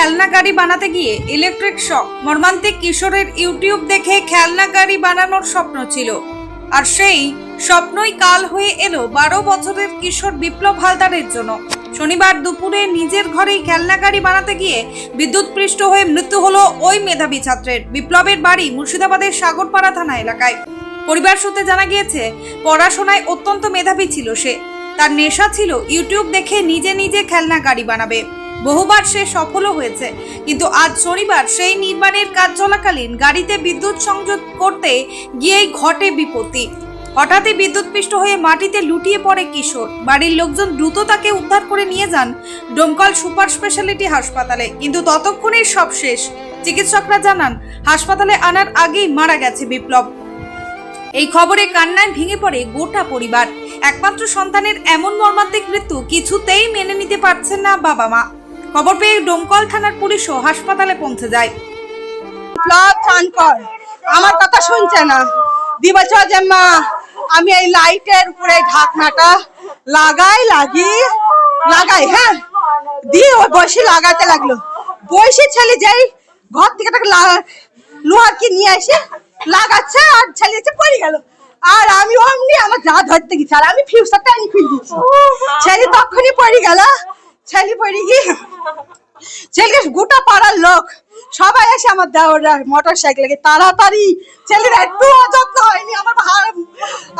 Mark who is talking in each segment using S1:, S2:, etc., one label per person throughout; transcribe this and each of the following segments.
S1: খেলনা গাড়ি বানাতে গিয়ে ইলেকট্রিক শক মর্মান্তিক কিশোরের ইউটিউব দেখে খেলনা গাড়ি বানানোর স্বপ্ন ছিল। আর সেই স্বপ্নই কাল হয়ে এলো বারো বছরের কিশোর বিপ্লব হালদারের জন্য। শনিবার দুপুরে নিজের ঘরেই খেলনা গাড়ি বানাতে গিয়ে বিদ্যুৎপৃষ্ট হয়ে মৃত্যু হলো ওই মেধাবী ছাত্রের। বিপ্লবের বাড়ি মুর্শিদাবাদের সাগরপাড়া থানা এলাকায়। পরিবার সূত্রে জানা গিয়েছে, পড়াশোনায় অত্যন্ত মেধাবী ছিল সে। তার নেশা ছিল ইউটিউব দেখে নিজে নিজে খেলনা গাড়ি বানাবে। বহুবার সে সফলও হয়েছে। কিন্তু আজ শনিবার সেই নির্মাণের কাজ চলাকালীন গাড়িতে বিদ্যুৎ সংযোগ করতে গিয়েই ঘটে বিপত্তি। হঠাৎই বিদ্যুৎপৃষ্ট হয়ে মাটিতে লুটিয়ে পড়ে কিশোর। বাড়ির লোকজন দ্রুত তাকে উদ্ধার করে নিয়ে যান ডোমকল সুপার স্পেশালিটি হাসপাতালে। কিন্তু ততক্ষণেই সব শেষ। চিকিৎসকরা জানান, হাসপাতালে আনার আগেই মারা গেছে বিপ্লব। এই খবরে কান্নায় ভেঙে পড়ে গোটা পরিবার। একমাত্র সন্তানের এমন মর্মান্তিক মৃত্যু কিছুতেই মেনে নিতে পারছেন না বাবা মা। খবর পেয়ে ডোমকল থানার পুলিশও হাসপাতালে পৌঁছে যায়।
S2: আমার কথা শুনছে না। দি বলছে যে মা আমি এই লাইটের উপরে ঢাকনাটা লাগাই লাগি লাগাই হ্যাঁ? দিয়ে ওই বসে লাগাতে লাগল। বসে ছেলে যেই ঘর থেকে তাকে লোহার কি নিয়ে এসে লাগাচ্ছে আর ছেলে এসে পড়ে গেল। আর আমি অমনি আমার যা ধরতে গেছি আর আমি ফিউসারটা আমি খুলে দিচ্ছি। ছেলে তখনই পড়ে গেল ছেলে পড়ে গিয়ে। ছেলেকে গোটা পাড়ার লোক সবাই এসে আমার দেওয়ার মোটর সাইকেলে তাড়াতাড়ি ছেলের একটু যত্ন হয়নি আমার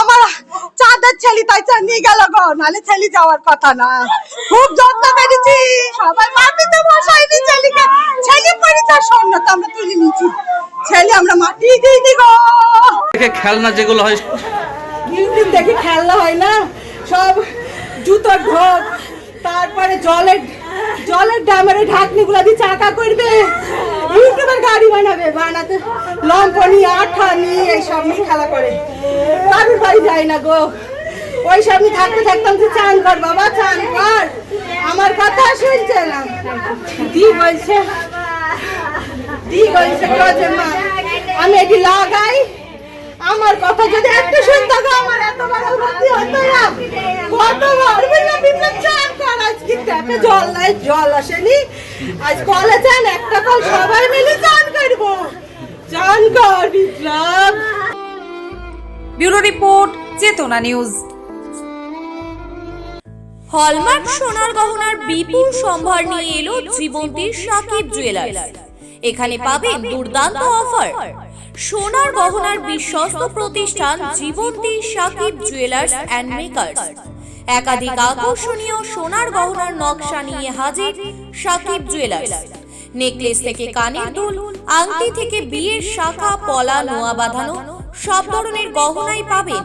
S2: আমার চাঁদের ছেলে তাই চা নিয়ে গেল গো নালে ছেলে যাওয়ার কথা না। খুব যত্ন করেছি সবাই মাটিতে বসাইনি ছেলেকে। ছেলে পরিচয় স্বর্ণ তো আমরা তুলে নিয়েছি। ছেলে আমরা মাটি দিয়ে দি গো।
S3: দেখে খেলনা যেগুলো হয়
S2: দেখে খেলনা হয় না সব জুতোর ঢোক তারপরে জলের জলের ডামের ঢাকনিগুলো দিয়ে চাকা করবে। ইউটিউবের গাড়ি বানাবে, বানাতে। লম্পনি আঠা নিয়ে এইসব নিয়ে খেলা করে। কারুর বাড়ি যায় না গো। ওই সব নিয়ে থাকতে থাকতাম যে চান কর বাবা, চান কর। আমার কথা শুনছে না। দি বলছে দি বলছে যে মা, আমি এটি লাগাই। আমার কথা যদি একটু শুনতো আমার এত বড় ক্ষতি হতো না কতবার বললাম বিপ্লব চান কর ট্যাপে জল নাই জল আসেনি। আজ কলে চান একটা কল সবাই মিলে চান করব। চান কর বিপ্লব।
S1: Bureau report Chetana news.
S4: Hallmark সোনার গহনার বিপুল সম্ভার নিয়ে এলো জীবন্তীর সাকিব জুয়েলার্স এখানে পাবেন দুর্দান্ত অফার সোনার গহনার বিশ্বস্ত প্রতিষ্ঠান Jibanti Sakib jewellers and makers একাধিক আকর্ষণীয় সোনার গহনার নকশা নিয়ে হাজির সাকিব জুয়েলার্স নেকলেস থেকে কানের দুল, আংটি থেকে বিয়ের শাখা, পলা, নোয়া বাঁধানো, সব ধরনের গহনাই পাবে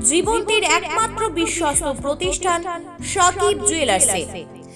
S4: জীবন্তীর একমাত্র বিশ্বস্ত প্রতিষ্ঠান সাকিব জুয়েলার্সে